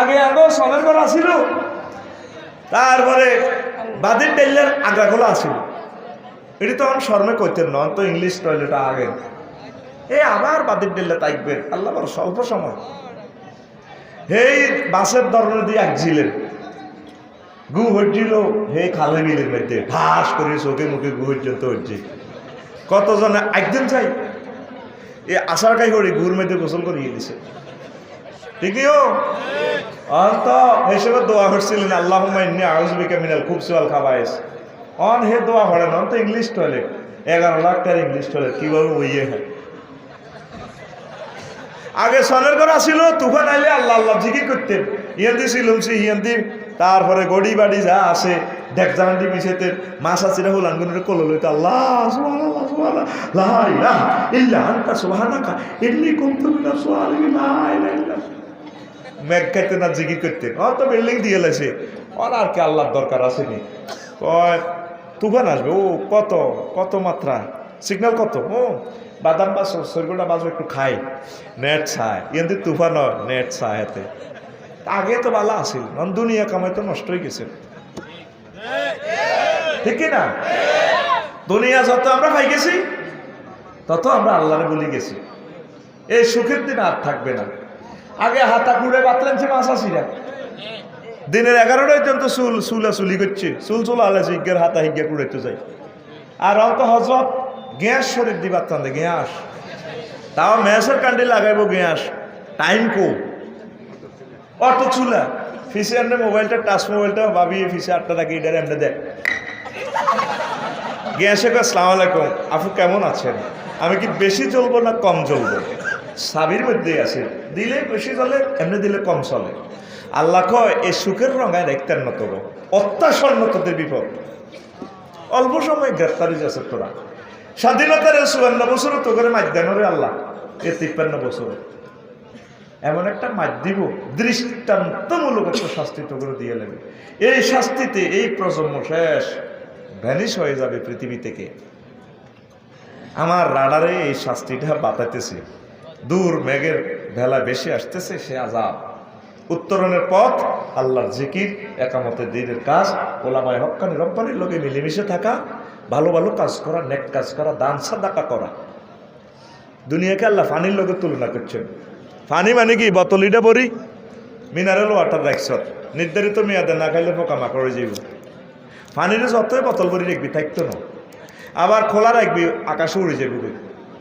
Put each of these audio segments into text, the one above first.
আগে আগে সনের ঘর আসিল তারপরে বাদির ডেলের আগাগুলো আসিল এটি তখন শর্মে করতেন নন তো ইংলিশ টয়লেট আগে। এ আবার বাদির ডেলে তাইকবেন আল্লাহ বড় স্বল্প সময়। হেই বাসের দরনে দিয়ে একজিলেন গু হচ্ছিল হে খালে বিলের মধ্যে ঠাস করে চোখে মুখে গু পর্যন্ত হচ্ছে কতজনে একদিন চাই? এ আশার কাই করি গুর মধ্যে গোসল করিয়ে দিছে। হে লাখ আগে সনের ঘর আসিল তুফান আইলে আল্লাহ আল্লাহ জিকির করতেন। ইয়ান্দি সিলুমসি ইয়ান্দি তারপরে গড়ি বাড়ি যা আসে দেখ মিশেতে মাছ আসিরা হল আনগুনের কলো লইতে, আল্লাহ ইল্লা আনতা, সুবহানাকা, ইন্নী কুনতু ইল্লা মেঘ খাইতে না জিগি করতে। ও, তো বিল্ডিং দিয়ে লাইছে। ওর আর কি আল্লাহর দরকার আসেনি। কয় তুফান আসবে। ও, কত কত মাত্রা? সিগন্যাল কত? ও, বাদাম বা সরগোটা বাজু একটু খাই। নেট ছায়। ইয়ান্তি তুফান নেট ছায় হাতে। আগে তো বালা আসিল নন দুনিয়া কামাই তো নষ্ট হয়ে গেছে। ঠিক না? দুনিয়া যত আমরা পাই গেছি, তত আমরা আল্লাহরে বলি গেছি। এই সুখের দিন আর থাকবে না। আগে হাতা কুড়ে বাতলেন সে আসিরা দিনের এগারোটায় পর্যন্ত চুল চুলা চুলি করছে। চুল চুল আলে হিজ্ঞের হাতা হিজ্ঞা কুড়াইতে যাই। আর অন্ত হজরত গ্যাস শরীর দিবার তান্দে, গ্যাস। তাও মেসের কান্ডে লাগাইব গ্যাস। টাইম কো। অটো চুলা। ফিসে এমনি মোবাইলটা, টাচ মোবাইলটা, ভাবি ফিসে আটটা রাখি এটার এমনি দেখ। গ্যাসে আসসালামু আলাইকুম, আপু কেমন আছেন? আমি কি বেশি চলবো না কম চলবো সাবির মধ্যেই আছে দিলে বেশি চলে এমনি দিলে কম চলে। আল্লাহ কয়, এই সুখের রঙায় দেখতেন না তোর তোদের বিপদ। অল্প সময় গ্রেপ্তারি যাচ্ছে তোরা স্বাধীনতার চুয়ান্ন বছর তো করে মাধ্যম রে আল্লাহ এ তিপ্পান্ন বছর এমন একটা মাধ্যম, দৃষ্টান্তমূলক একটা শাস্তি তো করে দিয়ে নেবে এই শাস্তিতে এই প্রজন্ম শেষ, ভ্যানিশ হয়ে যাবে পৃথিবী থেকে। আমার রাডারে এই শাস্তিটা বাতাইতেছে দূর মেঘের ভেলা বেশি আসতেছে, সে আজাব। উত্তরণের পথ, আল্লাহর জিকির, একামতের দিনের কাজ, ওলামায় হক্কানি রব্বানির লোকে মিলেমিশে থাকা, ভালো ভালো কাজ করা, নেক কাজ করা, দান সাদাকা করা। দুনিয়াকে আল্লাহ ফানির লোকের তুলনা করছেন। ফানি মানে কি? বোতলিটা বড়ি মিনারেল ওয়াটার রাখছ নির্ধারিত মেয়াদে না খাইলে পোকামাকড়ে যাইব। পানিরে যতই বোতল ভরি রাখবি, থাকতো না। আবার খোলা রাখবি, আকাশে উড়ে যাবি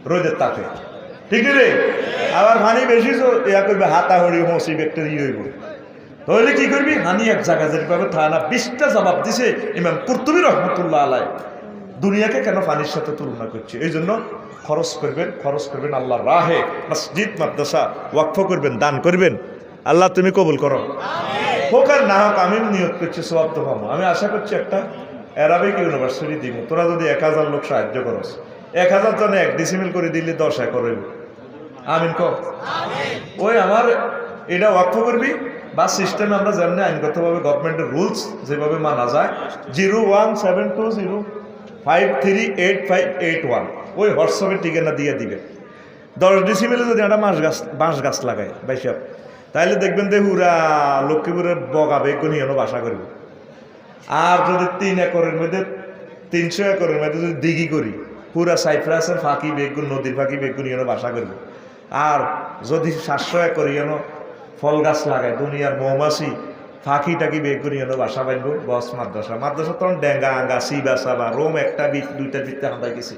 রোদের তাপে। ঠিক রে আবার পানি বেশি ইয়া করবে হাতা হরি মসি ব্যাকটেরিয়া হইব। তাহলে কি করবি? হানি এক জায়গা যেভাবে থানা বিশটা জবাব দিছে ইমাম কুর্তুবি রহমতুল্লাহ আলাই দুনিয়াকে কেন পানির সাথে তুলনা করছে? এই জন্য খরচ করবেন খরচ করবেন আল্লাহ রাহে। মসজিদ মাদ্রাসা ওয়াকফ করবেন দান করবেন। আল্লাহ তুমি কবুল করো। হোক আর না হোক আমি নিয়োগ করছি সব তো পাবো। আমি আশা করছি একটা অ্যারাবিক ইউনিভার্সিটি দিব তোরা যদি এক হাজার লোক সাহায্য করস এক হাজার জনে এক ডিসিমিল করে দিলে দশ একর হইব। আমিন ক ওই আমার এটা অর্থ করবি, বা সিস্টেমে আমরা যেমনি আইনগতভাবে গভর্নমেন্টের রুলস যেভাবে মানা যায়, zero one seven two zero five three eight five eight one. ওই হোয়াটসঅ্যাপের ঠিকানা দিয়ে দিবে। দশ ডিসিমিলে যদি একটা মাস গাছ বাঁশ গাছ লাগায় বাইসব তাহলে দেখবেন যে হুরা লক্ষ্মীপুরের বগাবে কোনিয়ন বাসা করবে। আর যদি তিন একরের মধ্যে, তিনশো একরের মধ্যে যদি দিঘি করি, পুরা সাইপ্রাসের ফাঁকি বেগুন, নদীর ফাঁকি বেগুন ইয়েন বাসা করবে। আর যদি সাশ্রয় একর ইয়েন ফল গাছ লাগায় দুনিয়ার মৌমাছি ফাঁকি টাকি বেগুন ইয়েন বাসা বানবো বস মাদ্রাসা। মাদ্রাসা তখন ডেঙ্গা আঙ্গা সি বাসা বা রোম একটা বিট দুইটা বিটতে হাঁটাই গেছি।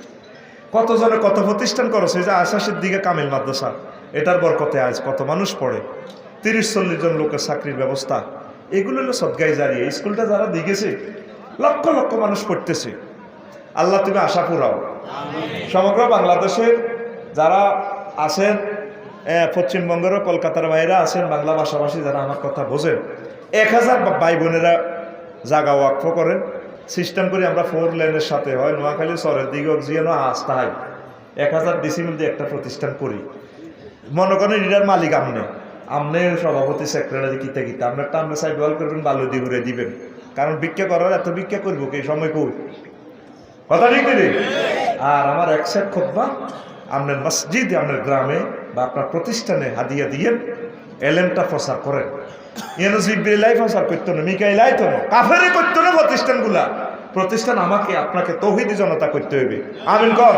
কতজনে কত প্রতিষ্ঠান করেছে? যে আশাসের দিকে কামিল মাদ্রাসা এটার বরকতে আজ কত মানুষ পড়ে। তিরিশ চল্লিশ জন লোকের চাকরির ব্যবস্থা। এগুলো হলো সদগাই জারিয়ে। স্কুলটা যারা দিয়েছে লক্ষ লক্ষ মানুষ পড়তেছে। আল্লাহ তুমি আশা পুরাও। সমগ্র বাংলাদেশের যারা আছেন পশ্চিমবঙ্গেরও কলকাতার বাইরে আছেন, বাংলা ভাষাভাষী যারা আমার কথা বোঝেন। এক হাজার ভাই বোনেরা জাগা ওয়াকফ করেন। সিস্টেম করে আমরা ফোর লেনের সাথে হয়, নোয়াখালী শহরের দিকে জিয়ানো আস্থা হয়। এক হাজার ডিসিমিল দিয়ে একটা প্রতিষ্ঠান করি। মনে করেন এটার মালিক আমনে। আমনে সভাপতি সেক্রেটারি কিতে কিতে। আপনার টামনে সাহেব বল করবেন, বালু দিয়ে ঘুরে দিবেন। কারণ ভিক্ষা করার এত ভিক্ষা করব কি? সময় কই? কথা ঠিক আর আমার এক সেট খোদ্া আপনার মসজিদ আপনার গ্রামে বা আপনার প্রতিষ্ঠানে হাদিয়া দিয়ে এলেমটা প্রচার করেন। ইয়ানো জিব্রিলাই ফাসার করতো না মিকাইলাই তো না কাফেরে করতো না প্রতিষ্ঠানগুলা। প্রতিষ্ঠান আমাকে আপনাকে তৌহিদি জনতা করতে হইবে। আমিন কর।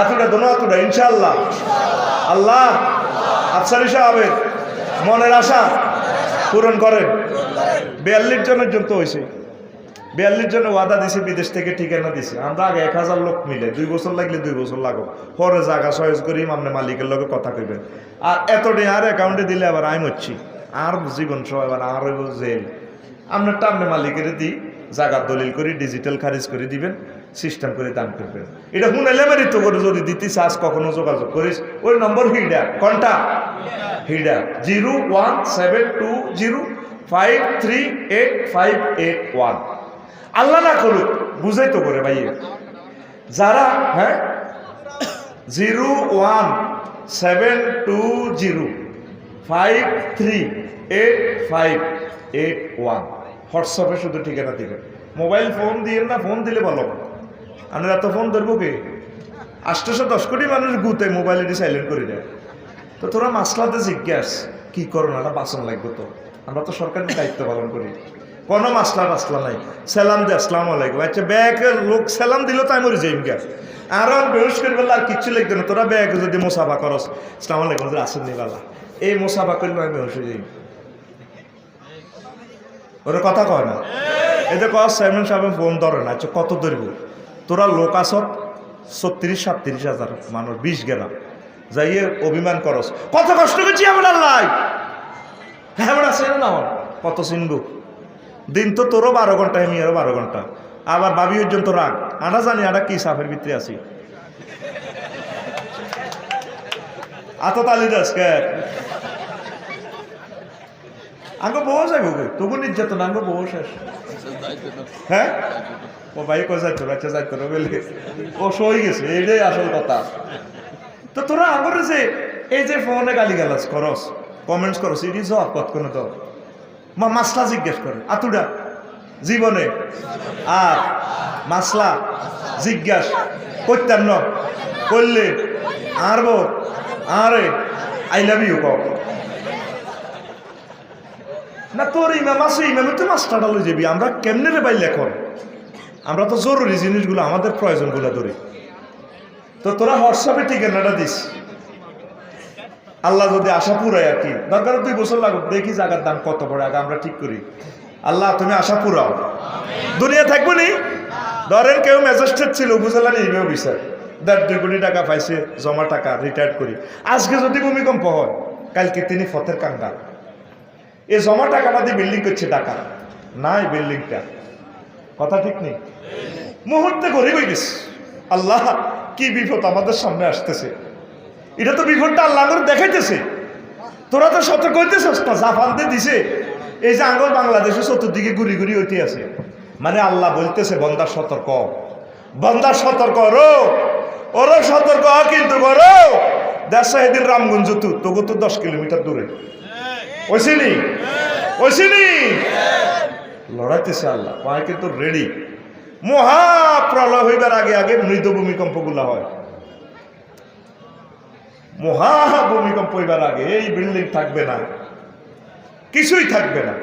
আতুরা দোনো আতুরা ইনশাআল্লাহ। আল্লাহ আফসারি সাহেবের মনের আশা পূরণ করেন। বিয়াল্লিশ জনের জন্য হয়েছে বিয়াল্লিশ জনের ওয়াদা দিছে, বিদেশ থেকে ঠিকানা দিছে। আমরা আগে এক হাজার লোক মিলে, দুই বছর লাগলে দুই বছর লাগো। পরে জায়গা সহজ করি আপনি মালিকের লগে কথা কইবেন। আর এতটি আর অ্যাকাউন্টে দিলে আবার আইন হচ্ছি। আর জীবন সহ এবার আর জেল। আপনার আপনি মালিকের দিই জায়গার দলিল করি ডিজিটাল খারিজ করে দিবেন সিস্টেম করে দান করবেন। এটা শুনেলে মেরি তো করে যদি দিতে চাস কখনো যোগাযোগ করিস। ওই নম্বর হিডা কন্টা? হিডা zero one seven two zero five three eight five eight one. আল্লাহ না করুক, বুঝাই তো করে ভাইয়ে। যারা হ্যাঁ? Zero one seven two zero five three eight five eight one. হোয়াটসঅ্যাপে শুধু ঠিকানা দিবেন মোবাইল ফোন দিয়ে না, ফোন দিলে ভালো। আমি এত ফোন ধরবো কি? আষ্টশো দশ কোটি মানুষ গুতে মোবাইল এটি সাইলেন্ট করে দেয়। তো তোরা মাসলাতে জিজ্ঞাস, কি না বাসন লাগবে তো? আমরা তো সরকারের দায়িত্ব পালন করি। কোনো মাসলা মাসলা নাই। সালাম দে আসসালাম আলাইকুম। আচ্ছা ব্যাগ লোক সালাম দিল তাই মরে যাইম গা। আর বেহুশ করে বললে আর কিচ্ছু লিখবে না তোরা ব্যাগ যদি মোসাফা করস। আসসালাম আলাইকুম আসেন নিবালা এই মোসাফা করলে আমি হয়ে যাই ওরা কথা কয় না। এতে যে কস চেয়ারম্যান সাহেব ফোন ধরে না আচ্ছা কত ধরব? তোরা লোক আসত ছত্রিশ সাতত্রিশ হাজার মানুষ বিশ গেলাম যাইয়ে অভিমান করস। কত কষ্ট করছি আমরা লাই হ্যাঁ আমরা আছে না কত চিনবো? দিন তো তোরও বারো ঘণ্টা আমি আরও বারো ঘণ্টা। আবার ভাবি পর্যন্ত রাগ। আনা জানি আটা কি সাফের ভিতরে আছি। আত তালি দাস কে? আঙ্গ বউ যাইব তবু নির্যাতন, আঙ্গ বউ শেষ হ্যাঁ? ও ভাই কো যাইতো, বাচ্চা যাইতো বলে। ও সই গেছে, এইটাই আসল কথা। তো তোরা আগরে যে, এই যে ফোনে গালি গালাজ করস কমেন্টস করস, এটি জবাব কত কোনো তো মাসলা জিজ্ঞেস করে, আতুডা, জীবনে? আর, মাসলা, জিজ্ঞাস করতাম ন করলে আরব আরে আই লাভ ইউ কক না, তোর ইমাম আছে ইমামে তো মাস্টারটা লই যাবি, আমরা কেমনে রে বাইলে এখন? আমরা তো জরুরি জিনিসগুলো, আমাদের প্রয়োজনগুলো ধরি। তো তোরা হোয়াটসঅ্যাপে ঠিকানাটা দিস। আল্লাহ যদি আশা পুরাই আর কি। দরকার দুই বছর লাগুক, দেখি জায়গার দাম কত পড়ে, আগে আমরা ঠিক করি। আল্লাহ, তুমি আশা পুরাও। দুনিয়া থাকব নি? ধরেন কেউ ম্যাজিস্ট্রেট ছিল, বুঝলাম এইভাবে বিচার। দেড় দুই কোটি টাকা পাইছে, জমা টাকা রিটায়ার করি। আজকে যদি ভূমিকম্প হয়, কালকে তিনি ফতের কাঙ্গাল এই জমা টাকাটা দিয়ে বিল্ডিং করছে টাকা নাই বিল্ডিংটা কথা ঠিক নেই? মুহূর্তে গরিব হয়ে গেছে। আল্লাহ, কি বিপদ আমাদের সামনে আসতেছে। এটা তো বিপদটা আল্লাহ করে দেখাইতেছে। তোরা তো সতর্ক হইতেছিস না জাপানতে দিছে। এই যে আঙ্গল বাংলাদেশে চতুর্দিকে ঘুরি ঘুরি হইতে আছে। মানে আল্লাহ বলতেছে বন্দার সতর্ক বন্দার সতর্ক রো ওরও সতর্ক কিন্তু করো। দেড়শো এদিন রামগঞ্জ তু তোকে তো দশ কিলোমিটার দূরে। ওইসিনি? ওইসিনি? লড়াইতেছে আল্লাহ কিন্তু রেডি মহাপ্রলয় হইবার আগে আগে মৃদু ভূমিকম্পগুলো হয়। মহা ভূমিকম্প হইবার আগে, এই বিল্ডিং থাকবে না। কিছুই থাকবে না।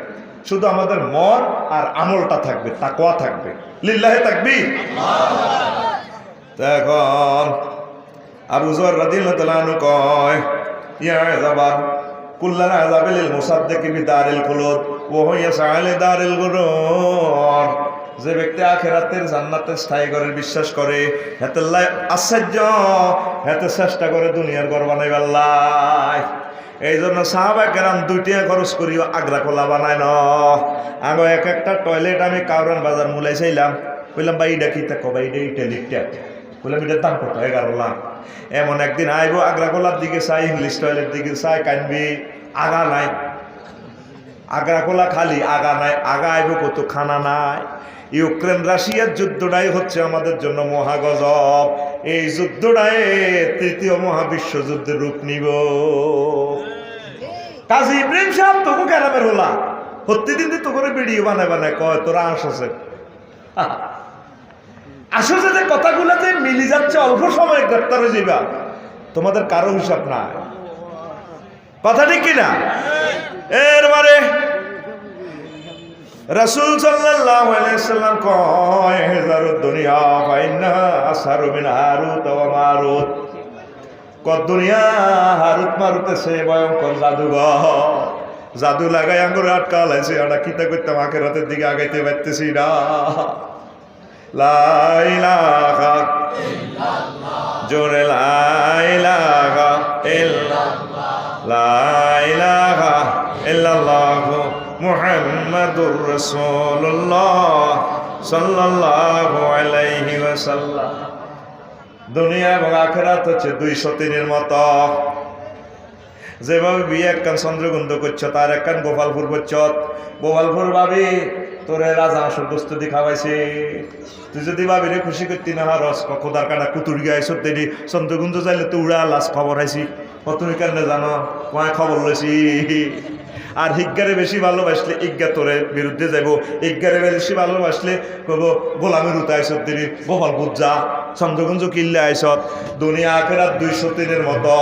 শুধু আমাদের মন আর আমলটা থাকবে তাকোয়া থাকবে। লিল্লাহে থাকবি এখন আবু জর রাদিয়াল্লাহু কয়, ইয়া কুল্লানা আযাবিল মুসাদ্দিকি বিদারিল খুলুদ ওয়া হুয়া সাআলে দারিল গুরুর। যে ব্যক্তি আখেরাতের জান্নাতের স্থায়ী ঘরের বিশ্বাস করে, হেতে আশ্চর্য। হেতে চেষ্টা করে দুনিয়ার ঘর বানাই আল্লাহ। এই জন্য সাহাবা কেরাম দুইটিয়া খরচ করিও আগ্রা খোলা বানায় ন। আগে এক একটা টয়লেট আমি কাউরান বাজার মুলাই চাইলাম। কইলাম, ভাই, এটা কি তা কবাই এটা ইটালিকটা বললাম এটার দাম কত? এগারো লাখ। এমন একদিন আইবো আগ্রা খোলার দিকে চাই, ইংলিশ টয়লেট দিকে চাই কানবি আগা নাই। আগ্রা খোলা খালি, আগা নাই। আগা আইব কত? খানা নাই। ইউক্রেন রাশিয়ার যুদ্ধটাই হচ্ছে আমাদের জন্য মহাগজব। এই যুদ্ধটাই তৃতীয় মহাবিশ্বযুদ্ধের রূপ নিব। কাজী ইব্রাহিম সাহেব তোকে কেরামের হলা প্রতিদিন তো করে ভিডিও বানায় বানায় কয়, তোরা আসছে আসলে যে কথাগুলোতে মিলি যাচ্ছে, অল্প সময় গ্রেপ্তার হয়ে যাবা তোমাদের কারও হিসাব নাই। কথা ঠিক কিনা? এরবারে রাসূল সাল্লাম কয় হেজারু দুনিয়া, ফাইন্না আসারু মিন হারুত ওয়া মারুত। ক দুনিয়া হারুত মারুতেছে ভয়ঙ্কর জাদুঘর। জাদু লাগাই আঙ্গুর আটকা লাইছে আটা কিতা করতাম আখের রাতের দিকে আগাইতে পারতেছি না। লাইলাহা মুহাম্মাদুর রাসূলুল্লাহ সাল্লাল্লাহু আলাইহি ওয়াসাল্লাম। দুনিয়া এবং আখেরাত হচ্ছে দুইশো তিনের মতো। যেভাবে বিয়ে একখান চন্দ্রগুন্দ করছ, তার একখান গোপালপুর করছ, গোপালপুর ভাবি, তোরে রাজা আসর প্রস্তুতি খাওয়াইছে। তুই যদি ভাবি রে খুশি করতি না, রস খোদার কাটা কুতুর গিয়ে আইসর দেরি চন্দ্রগুন্দ যাইলে তো উড়া লাশ খবর আইছি। কতই কেন জানো? কয় খবর লইছি? আর হিজ্ঞারে বেশি ভালোবাসলে ইজ্ঞা তোরে বিরুদ্ধে যাইব। ইজ্ঞারে বেশি ভালোবাসলে কব গোলামের উতায় সত্যি গোপাল বুজ্জা। চন্দ্রগুঞ্জ কিল্লে আইসত, দুনিয়া আখেরাত দুইশো তিনের মতো।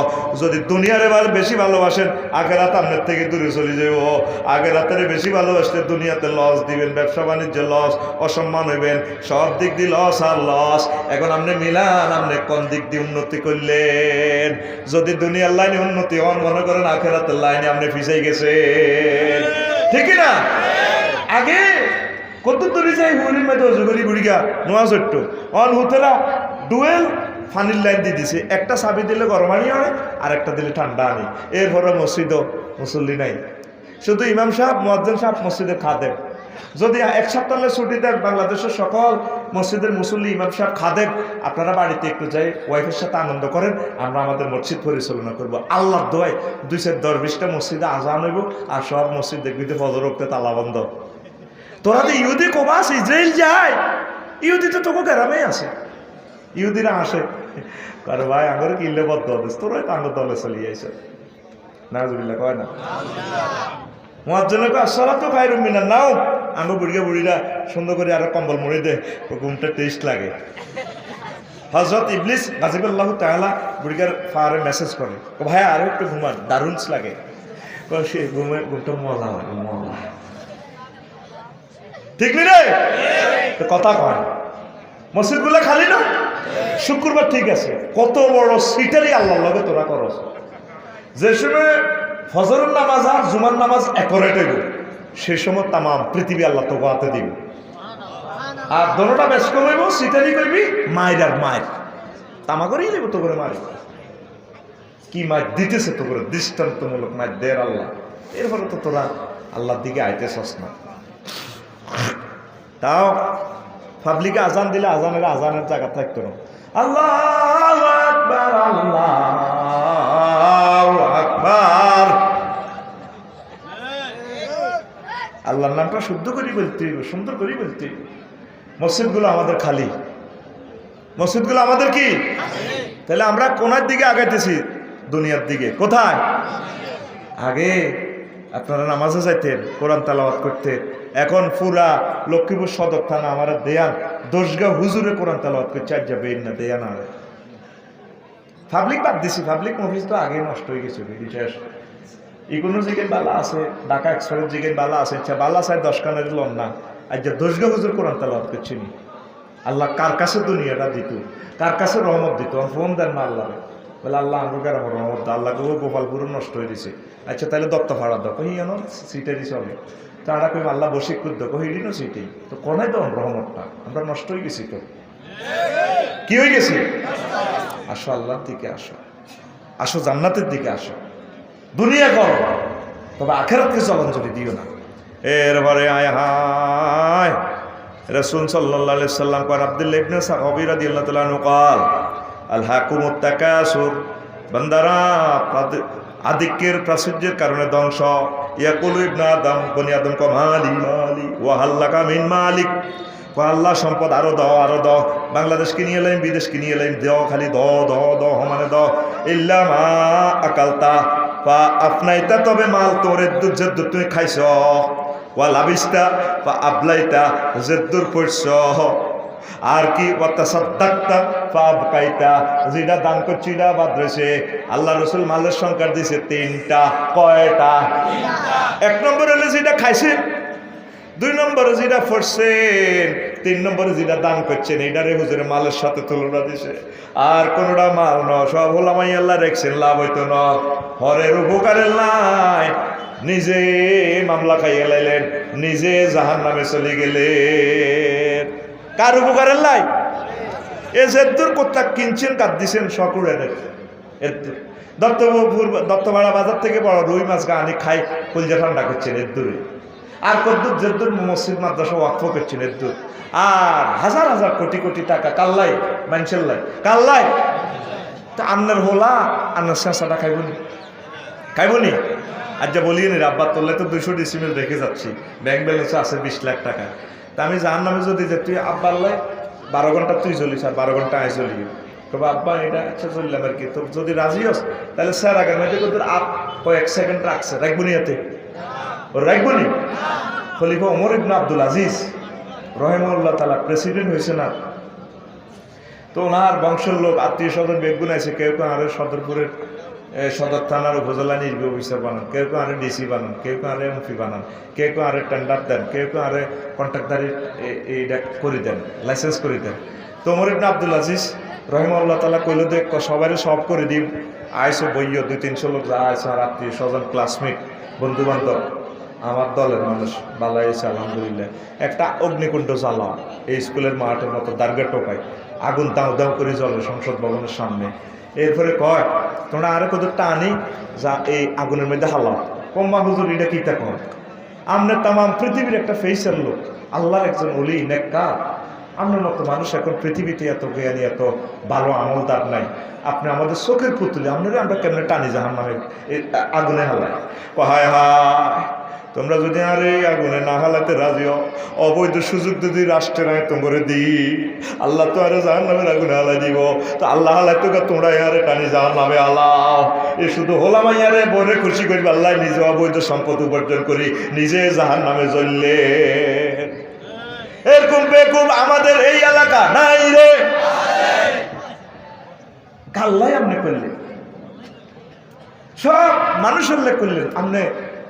যদি দুনিয়ার এবার বেশি ভালোবাসেন, আখেরাত আপনার থেকে দূরে চলে যাইব। আখেরাতের বেশি ভালোবাসলে দুনিয়াতে লস দিবেন, ব্যবসা বাণিজ্য লস অসম্মান হইবেন, সব দিক দিয়ে লস আর লস এখন আপনি মিলান, আপনি কোন দিক দিয়ে উন্নতি করলেন? যদি দুনিয়ার লাইনে উন্নতি হন, মনে করেন আখেরাতের লাইনে আপনি ফিসাই গেছে ঠিক না আগে কত দূরে যাই হুড়ির মধ্যে অজগরি বুড়িগা নোয়া ছোট্ট অন হুতেরা ডুয়েল ফানির লাইন দিয়ে দিছে। একটা চাবি দিলে গরম আনি হয় আর একটা দিলে ঠান্ডা আনি। এরপরে মসজিদও মুসল্লি নাই। শুধু ইমাম সাহেব, মোয়াজ্জেন সাহেব মসজিদের খাদেম। যদি এক সপ্তাহের ছুটি দেন, বাংলাদেশের সকল মসজিদের মুসল্লি, ইমাম সাহেব খাদেম। আপনারা বাড়িতে একটু যাই, ওয়াইফের সাথে আনন্দ করেন, আমরা আমাদের মসজিদ পরিচালনা করব। আল্লাহর দোয়ায় দুই চার দশ বিশটা মসজিদে আজান হইব, আর সব মসজিদ দেখবি তো ফজর উঠতে তালা বন্ধ তোরা তো ইহুদি কবাস ইসরায়েল যায়, ইহুদি তো তোকে গ্রামে আছে। ইহুদিরা আসে। কারও ভাই আঙুর কিনলে বদ্ধ হবে তোরাই তো আঙুর দলে চলিয়ে আইসে। নাজুবিল্লা কয় না? মহাজনে কয় আসলা তো খাই রুমিনা নাও। আঙুর বুড়িয়া বুড়িরা সুন্দর করে আরও কম্বল মুড়ি দে ঘুমটা টেস্ট লাগে। হজরত ইবলিস গাজিবুল্লাহ তাহলা বুড়িকার ফারে মেসেজ করে। ভাই আরও একটু ঘুমান দারুণ লাগে। সে ঘুমে ঘুমটা মজা হয় মজা। ঠিক নি রে? কথা কয় মসজিদগুলো খালি না? শুক্রবার ঠিক আছে। কত বড় সিটারই আল্লাহর লগে তোরা করস। যে সময় ফজরের নামাজ আর জুমার নামাজ একরেট হইব, সে সময় তামাম পৃথিবী আল্লাহ তো হাতে দিব। আর দোনোটা বেশ কমাইব সিটারি করবি মায়ের আর মায়ের। তামা করেই নেব তো করে মারি কি মাছ দিতেছে তো করে দৃষ্টান্তমূলক মাছ দের আল্লাহ। এরপরে তো তোরা আল্লাহর দিকে আইতেছস না। তাও পাবলিকে আজান দিলে আজানের আজানের জায়গা থাকতো না। আল্লাহ আল্লাহ আল্লাহর নামটা শুদ্ধ করি বলতে সুন্দর করি বলতে। মসজিদগুলো আমাদের খালি। মসজিদগুলো আমাদের কি? তাহলে আমরা কোনার দিকে আগাইতেছি? দুনিয়ার দিকে। কোথায়? আগে আপনারা নামাজে যাইতেন, কোরআন তালাওয়াত করতেন। এখন পুরা লক্ষ্মীপুর সদর থানা আমার দেয়ান। দশগা হুজুরে কোরআন করছে আর যাবে না দেয়ান আর পাবলিক বাদ দিছি পাবলিক মফিস তো আগে নষ্ট হয়ে গেছে ব্রিটিশ ইকোনো জিগেন বালা আছে, ঢাকা এক্সপ্রেস জিগেন বালা আছে আচ্ছা বালা সাহেব দশ কানের লন না। আর যে দশগা হুজুর কোরআন তালাওয়াত করছি নি। আল্লাহ কার কাছে দুনিয়াটা দিত, কার কাছে রহমত দিত? ফোন দেন না আল্লাহ বলে, আল্লাহ আমার আমার রহমত। আল্লাহ গোপালপুরও নষ্ট হয়ে দিছে আচ্ছা তাহলে দত্ত ফাড়া দাও। কহি এন সিটারই তো কই আল্লাহ বসে ক্ষুদ্র কহিলিনও সেটি। তো কনে তো রহমতটা? আমরা নষ্ট হয়ে গেছি তো। কি হয়ে গেছি? আসো আল্লাহর দিকে আসো। আসো জান্নাতের দিকে আসো। দুনিয়া করো। তবে আখেরাতকে জলাঞ্জলি দিও না। এরপরে আয় হায়। রসুল সাল্লাহ সাল্লাম কর আবদুল্লা ইবনে সাহাবি রাদিয়াল্লাহু তাআলা নকাল আল হাকুমুত তাকাসুর। বান্দারা আদিক্যের প্রাচুর্যের কারণে ধ্বংস। ইয়াকুলু ইবনা আদম, বনি আদম ক মালি মালি ওয়াহাল্লাকা মিন মালিক। ক আল্লাহ সম্পদ আরও দাও আরও দাও। বাংলাদেশকে নিয়ে এলাম, বিদেশকে নিয়ে এলাম, দেও খালি দ দ দ মানে দ ইল্লা মা আকালতা বা আপনাইতা তবে মাল তোরে যেদ্দুর তুমি খাইছ। ওয়া লাবিস্তা বা আবলাইতা, যেদ্দুর পড়ছ। আর কি যেটা দান করছি এটা আল্লাহ রসুল মালের সংখ্যা দিছে তিনটা, কয়টা? এক নম্বর হলে যেটা খাইছে, দুই নম্বরে যেটা পড়ছেন তিন নম্বরে যেটা দান করছেন এইটারে হুজুরে মালের সাথে তুলনা দিছে। আর কোনটা মাল ন, সব হলামাই আল্লাহ রেখছেন, লাভ হইতো ন। হরের উপকারের নাই নিজে মামলা খাইয়ে লাইলেন, নিজে জাহান নামে চলে গেলেন। কার উপকারের লাই? এ যেদুর কোথা কিনছেন কাদ দিছেন এদ্দুর দত্তপুর, দত্তপাড়া বাজার থেকে বড় রুই মাছ আনি খাই, কলজা ঠান্ডা করছেন এদ্দুরে আর কদ্দুর যেদ্দুর মসজিদ, মাদ্রাসা ওয়াকফ করছেন এদ্দুর আর হাজার হাজার কোটি কোটি টাকা কাল্লাই মানুষের লাই। কাল্লাই তা আন্নার হোলা, আন্নার শেষাটা খাইবনি। খাইবনি? আর যা বলিয়ে নি আব্বা তোলে তো দুশো ডিসিমেল রেখে যাচ্ছি। ব্যাংক ব্যালেন্সে আছে বিশ লাখ টাকা তা আমি জাহান নামে যদি যে তুই আব্বার লাই বারো ঘণ্টা তুই চলিস আর বারো ঘণ্টা আয় চলি। তবে আব্বা, এটা আচ্ছা চললাম আর কি। তো যদি রাজি হস, তাহলে স্যার আগে মেয়েদের তোদের আপ কয়েক সেকেন্ড রাখছে, রাখব নি এতে? রাখব নি? খলিফা ওমর ইবনা আব্দুল আজিজ রহেমউল্লাহ তালা প্রেসিডেন্ট হয়েছে না। তো ওনার বংশের লোক, আত্মীয় স্বজন বেগুন আছে কেউ কেউ আরে সদরপুরের সদর থানার উপজেলা নির্বাহী অফিসার বানান। কেউ কেউ আরে ডিসি বানান, কেউ কেউ আরে এমপি বানান, কেউ কেউ আরে টেন্ডার দেন, কেউ কেউ আরে কন্ট্রাক্টারি এইটা করে দেন লাইসেন্স করে দেন। তো ওমর ইবনে আব্দুল আজিজ রহিমউল্লাহ তালা কইল, দেখ সবাই সব করে দিম। আইসো বইয়, দুই তিনশো লোক যা আইসো আর আত্মীয় স্বজন ক্লাসমেট বন্ধু বান্ধব আমার দলের মানুষ, ভালো হয়েছে, আলহামদুলিল্লাহ। একটা অগ্নিকুণ্ড জ্বালাও, এই স্কুলের মাঠের মতো দার্গা টোকায়, আগুন দাও দাও করে জ্বলে সংসদ ভবনের সামনে। এরপরে কয়, তোমরা আরও কত টানি যা এই আগুনের মধ্যে হালাও? কম্মা হুজুর, এটা কি তা কম আমরা তামাম পৃথিবীর একটা ফেসের লোক, আল্লাহর একজন অলি নেকা আপনার মতো মানুষ এখন পৃথিবীতে এত জ্ঞানী, এত ভালো আমলদার নাই। আপনি আমাদের চোখের পুতুলে আপনারা আমরা কেমনে টানি জাহান নামে আগুনে হালাই হায় হায় তোমরা যদি আর এই আগুনে না হালাতে রাজি অবৈধ সুযোগ যদি রাষ্ট্রের আয় তোমরে দি আল্লাহ তো আরে জাহান নামের আগুনে হালাই দিব। তো আল্লাহ হালাই তো তোমরা আরে টানি জাহান নামে আল্লাহ এ শুধু হোলাম আরে বনে খুশি করবে, আল্লাহ নিজে অবৈধ সম্পদ উপার্জন করি, নিজে জাহান নামে জ্বললে। এরকম বেকুব আমাদের এই এলাকা নাই রে। কাল্লাই আপনি করলেন সব মানুষের লেখ করলেন আপনি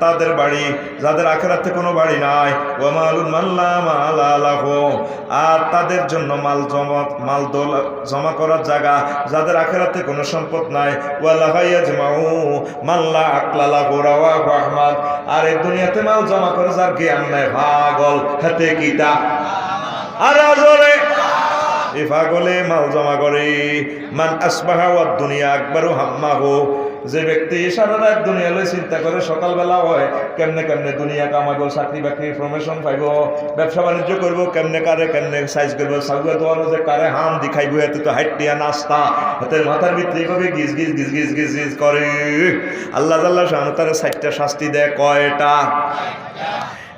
তাদের বাড়ি, যাদের আখেরাতে কোনো বাড়ি নাই। ও মালুন মাল্লা মালা লাহু। আর তাদের জন্য মাল জমা, মাল দোল, জমা করার জায়গা, যাদের আখেরাতে কোনো সম্পদ নাই। ওয়ালা ভাইয়া জমাউ মাল্লা আকলা গোরাওয়া আহমদ। আর এই দুনিয়াতে মাল জমা করে যার জ্ঞান নাই। পাগল, হাতে কিতা। আর আজরে। এ পাগলে মাল জমা করে। মান আসবাহা ওয়াদ দুনিয়া আকবারু হাম্মাহু। যে ব্যক্তি সারা রাত দুনিয়া লই চিন্তা করে সকালবেলা হয়, কেমনে কেমনে দুনিয়া কামাবো চাকরি বাকরি প্রমোশন পাইব, ব্যবসা বাণিজ্য করব কেমনে কারে কেমনে সাইজ করব সাগুয়া দোয়ানো যে কারে হাম দেখাইব এত তো হাইটিয়া নাস্তা। হাতের মাথার ভিতরে কবে, গিজ গিজ গিজ গিজ গিজ গিজ করে আল্লাহ শাহানু তার সাতটা শাস্তি দেয় কয়টা?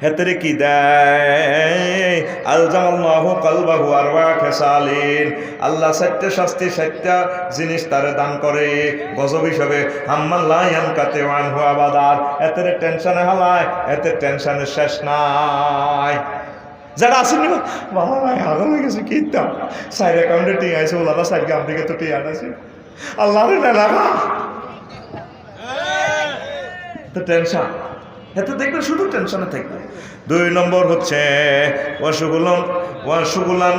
হেতরে কি দেয়? আলজামাল্লাহু কলবাহু আরওয়া খেসালিন। আল্লাহ সত্য শাস্তি সত্য জিনিস তারে দান করে। গজব হিসাবে হাম্মাল্লাহ ইয়ানকাতে ওয়ানহু আবাদার এতেরে টেনশনে হালায় এতে টেনশনের শেষ নাই। যারা আসেনি বাবা, ভাই আরও হয়ে গেছে, কি দাম সাইড অ্যাকাউন্টে টি আইসে ওলাদা সাইড গ্রাম থেকে তো টি আনাছে আল্লাহ রে না তো টেনশন। এতে দেখবে শুধু টেনশনে থাকবে। দুই নম্বর হচ্ছে ওয়াসুগুলন ওয়াসুগুলান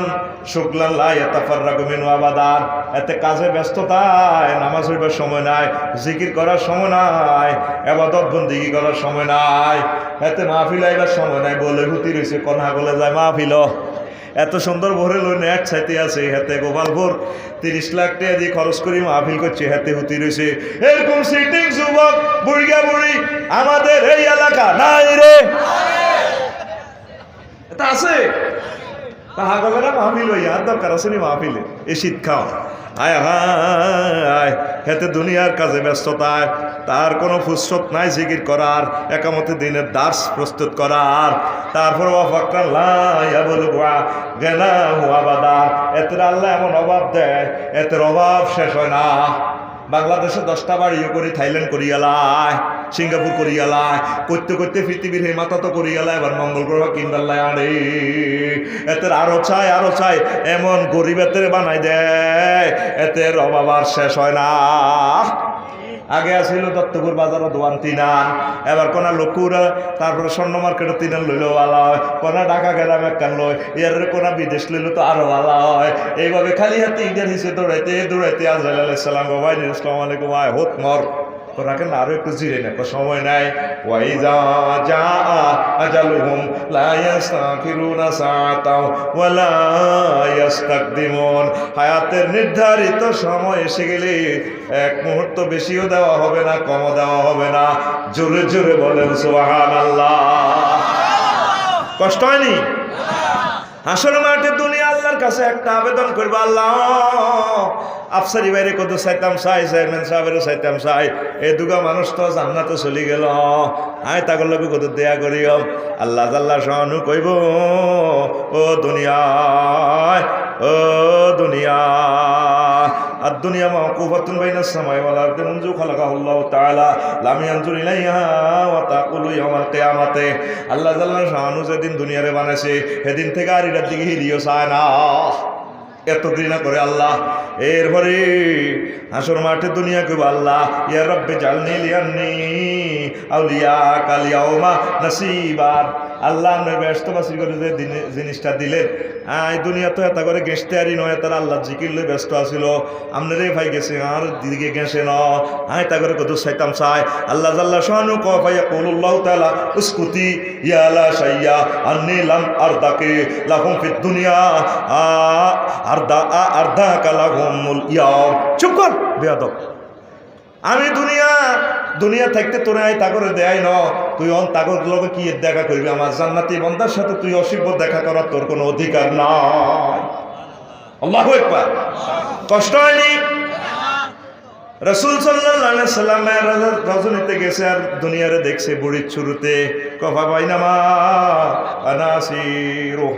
শুক্লান লাই এতাফার রাগুমিন আবাদান। এতে কাজে ব্যস্ততায়, নামাজ হইবার সময় নাই, জিকির করার সময় নাই এবাদত বন্দিগি করার সময় নাই, এতে মাহফিল আইবার সময় নাই, বলে হুতি রয়েছে কনা গলে যায় মাহফিল এত সুন্দর ভরে লই নেট ছাইতে আছে, হাতে গোপালপুর তিরিশ লাখ টাকা দিয়ে খরচ করি মাহফিল করছে, হাতে হুতি রয়েছে এরকম সিটিং যুবক, বুড়িয়া বুড়ি, আমাদের এই এলাকা নাই রে। এটা আছে। হাগবেরা মাহফিল হইয়া, আর দরকার আছে নি মাহফিলে এই শীত খাও আয় হায়, হেতে দুনিয়ার কাজে ব্যস্ততায়, তার কোনো ফুসরত নাই জিকির করার, একামতে দিনের দাস প্রস্তুত করার। তারপর এতের আল্লাহ এমন অভাব দেয়, এতের অভাব শেষ হয় না। বাংলাদেশে দশটা বাড়িও করি থাইল্যান্ড করিয়ালায় সিঙ্গাপুর করিয়ালায় করতে করতে পৃথিবীর হে মাথা তো করিয়ালায় এবার মঙ্গল গ্রহ কিনবাল্লায় আরে। এতের আরও চাই আরও চাই এমন গরিব এতের বানাই দেয় এতের অভাব আর শেষ হয় না। আগে আসিল দত্তপুর বাজারে দোয়ান তিনান, এবার কোনা লকুরা, তারপরে স্বর্ণ মার্কেটে তিনান লইল ভালো হয় কোনা ঢাকা গেলাম একখান লয়, এর কোনা বিদেশ লইল তো আরও ভালো হয়। এইভাবে খালি হাতে ইন্ডিয়ান হিসেবে দৌড়াইতে দৌড়াইতে আজরাইল আলাইসালাম বাবাই আসসালামু আলাইকুম, আয়, হোত মর। তোরাকে না, আরও একটু জিরে না সময় নাই। ওয়াই যা যা আজালুহুম লা ইয়াস্তাখিরুনা সাআতাও ওয়া লা ইয়াস্তাকদিমুন। হায়াতের নির্ধারিত সময় এসে গেলে এক মুহূর্ত বেশিও দেওয়া হবে না, কমও দেওয়া হবে না। জোরে জোরে বলেন, সুবহানাল্লাহ। কষ্ট হয়নি? হাসর মাঠে দুনিয়া আল্লাহর কাছে একটা আবেদন করব, আল্লাহ, আফসারি বাইরে কত চাইতাম, চাই, চেয়ারম্যান সাহেবেরও চাইতাম, চাই। এই দুগা মানুষ তো জান্নাতে চলি গেল। আয় তাগর লোক কত দেয়া করিও। আল্লাহ জাল্লাহ সহানু কইব, ও দুনিয়ায়, ও দুনিয়া আর দুনিয়া মাকুফাতুন বাইনাস সামাই ওয়াল আরদি মুনজু খালাকাহুল্লাহু তাআলা। লাম ইয়ানজুর ইলাইহা ওয়া তাকুলু ইয়াউমাল কিয়ামাতে। আল্লাহ জাল্লাহ শাহানু যেদিন দুনিয়ারে বানাইছে, সেদিন থেকে আর এটার দিকে না। করে আল্লাহ। এরপরে হাসর মাঠে দুনিয়া কইব, আল্লাহ, ইয়া রব্বে জালনি লিয়ান্নি আউলিয়া কালিয়াউমা নাসিবার আল্লাহ আমরা ব্যস্ত বাসি করে যে জিনিসটা দিলেন। এই দুনিয়া তো এত করে গেঁসতে আরই নয়, তার আল্লাহ জিকির লই ব্যস্ত আসিল আমনের ভাই গেছে, আর দিদিকে গেছে ন। হ্যাঁ তা করে কত সাইতাম সাই আল্লাহ জাল্লা শাহানু কাইয়া কৌল্লাহ তালা উস্কুতি ইয়ালা সাইয়া আর নিলাম আর দাকে লাহম ফির দুনিয়া আর দা আর দা কালাহমুল ইয়া চুপ কর, বেয়াদব। আমি দুনিয়া দুনিয়া থাকতে তোরে আই তাগরে দেয় ন তুই অন তাগর লগে কি দেখা করবি? আমার জান্নাতি বন্দার সাথে তুই অসিব্য দেখা করার তোর কোনো অধিকার নাই। আল্লাহু আকবার। কষ্ট হয়নি? রসুল সাল্লামের রজনীতে গেছে আর দুনিয়ারে দেখছে বুড়ির শুরুতে কফা বাইনামা আনাসিরো।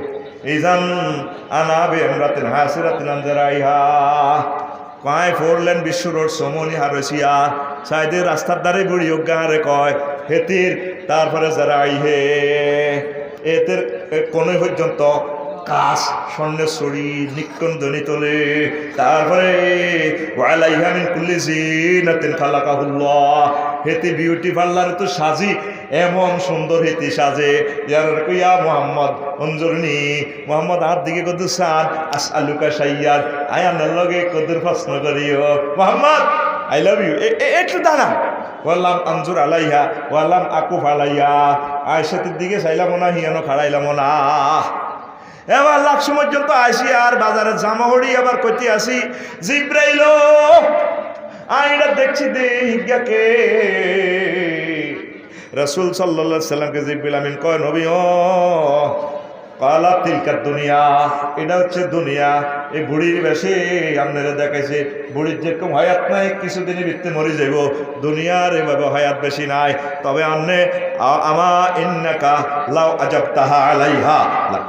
ইজান আনা বে এমরাতিন হাসিরাতিন পায় ফোরলেন বিশ্ব রোড সোমনি হারসিয়া। সাইদের রাস্তার দ্বারে বুড়ি গাঁরে কয়, হেতির তারপরে যারা আইহে। এতের কোনো পর্যন্ত কাশ স্বর্ণে ছড়ি নিক্ষণ ধ্বনি তোলে। তারপরে ওয়ালাইহামিন কুল্লি জিনাতিন খালাকাহুল্লাহ। হেতি বিউটি পার্লার তো সাজি, এমন সুন্দর হেতি সাজে। ইয়ার কইয়া মোহাম্মদ অঞ্জরনি মোহাম্মদ আর দিকে কত সান আস আলুকা সাইয়ার আয়ানের লগে কদুর প্রশ্ন করিও। মোহাম্মদ আই লাভ ইউ একটু দাঁড়া বললাম আঞ্জুর আলাইহা। বললাম, আকুফ আলাইয়া আয়সাতের দিকে চাইলাম না, হিয়ানো খাড়াইলাম না। এবার লাখ পর্যন্ত আসি আর বাজারে জামাহড়ি আবার কইতে আসি। জিব্রাইল আইনা দেখছি দে হিজ্ঞাকে রসুল সাল্লা সাল্লামকে জিব্বিল আমিন কয়, নবী, ও, কালা তিলকার দুনিয়া। এটা হচ্ছে দুনিয়া। এই বুড়ির বেশে আপনারা দেখাইছে, বুড়ির যেরকম হায়াত নাই, কিছুদিনের ভিত্তি মরে যাইব। দুনিয়ার এভাবে হায়াত বেশি নাই। তবে আন্নে আমা ইন্নাকা লাউ আজাব তাহা আলাইহা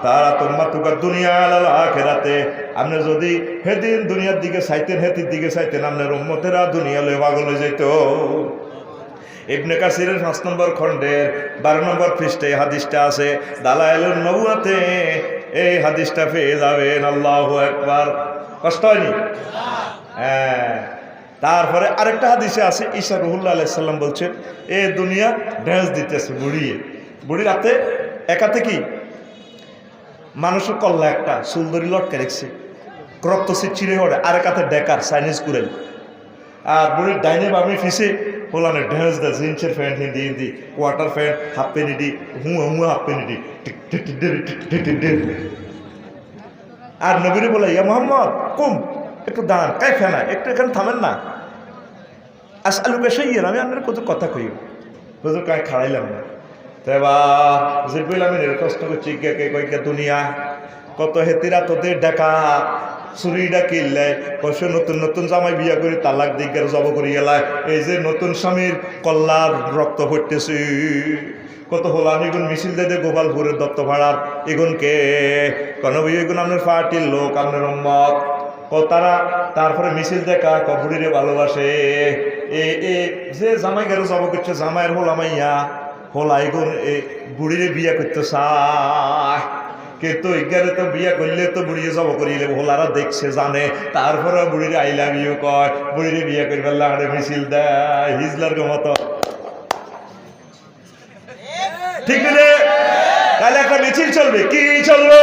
তারা তোমার তুকার দুনিয়া আলাল আখেরাতে। আপনি যদি হেদিন দুনিয়ার দিকে চাইতেন, হেতির দিকে চাইতেন আপনার উম্মতেরা দুনিয়া লয়ে পাগল হয়ে যেত ইবনে কাসিরের পাঁচ নম্বর খণ্ডের বারো নম্বর পৃষ্ঠে হাদিসটা আছে, দালাইলুন নবুয়াতে এই হাদিসটা পেয়ে যাবেন, আল্লাহ একবার কষ্ট হয়নি? হ্যাঁ। তারপরে আরেকটা হাদিসে আছে ঈশা রহুল্লা আলাইসাল্লাম বলছেন, এ দুনিয়া ড্যান্স দিতেছে বুড়িয়ে বুড়ির হাতে একাতে কি? মানুষের কল্লা একটা সুলদরি লটকে রেখছে। ক্রক্ত সে চিড়ে হড়ে আরেক হাতে ডেকার, চাইনিজ কুরেল। আর বুড়ির ডাইনে বামে ফিসে ফলানে ড্যান্স দা জিন্সের pant Hindi Hindi quarter pant half pant ED হুঁয়া হুঁয়া হাফ প্যান্ট আর নবীর বলে, ইয়া মোহাম্মদ, কুম, একটু দাঁড়ান কাই ফেনা হ্যাঁ একটু এখানে থামেন না। আস আলু আলুকে সেই আমি আপনার কত কথা কই। হুজুর কায় খাড়াইলাম না। তাই বা হুজুর বললাম প্রশ্ন করছি, কে কে কই দুনিয়া, কত হেতিরা তোদের ডাকা চুরিটা কিনলে কষে নতুন নতুন জামাই বিয়া করে, তালাক দিকের জব করি গেলায় এই যে নতুন স্বামীর কল্লার রক্ত পড়তেছে। কত হলাম এগুন মিছিল দে দে গোপালপুরের দত্ত ভাড়ার এগুন কে কেন এগুন আপনার পার্টির লোক, আপনার উম্মত। ও তারা তারপরে মিছিল দেখা কপুরিরে ভালোবাসে। এ এ, যে জামাই গেলে জব করছে, জামাইয়ের হোলামাইয়া, হোলা এগুন, এ, বুড়িরে বিয়া করতে চায়। কিন্তু এখানে তো বিয়া করলে তো বুড়িয়ে জব করিলে ভোলারা দেখছে, জানে। তারপরে বুড়ির আই লাভ ইউ কয়, বুড়িরে বিয়া করি লাগে মিছিল দেয়, হিজলার মতো। ঠিক তাহলে একটা মিছিল চলবে, কি চলবে?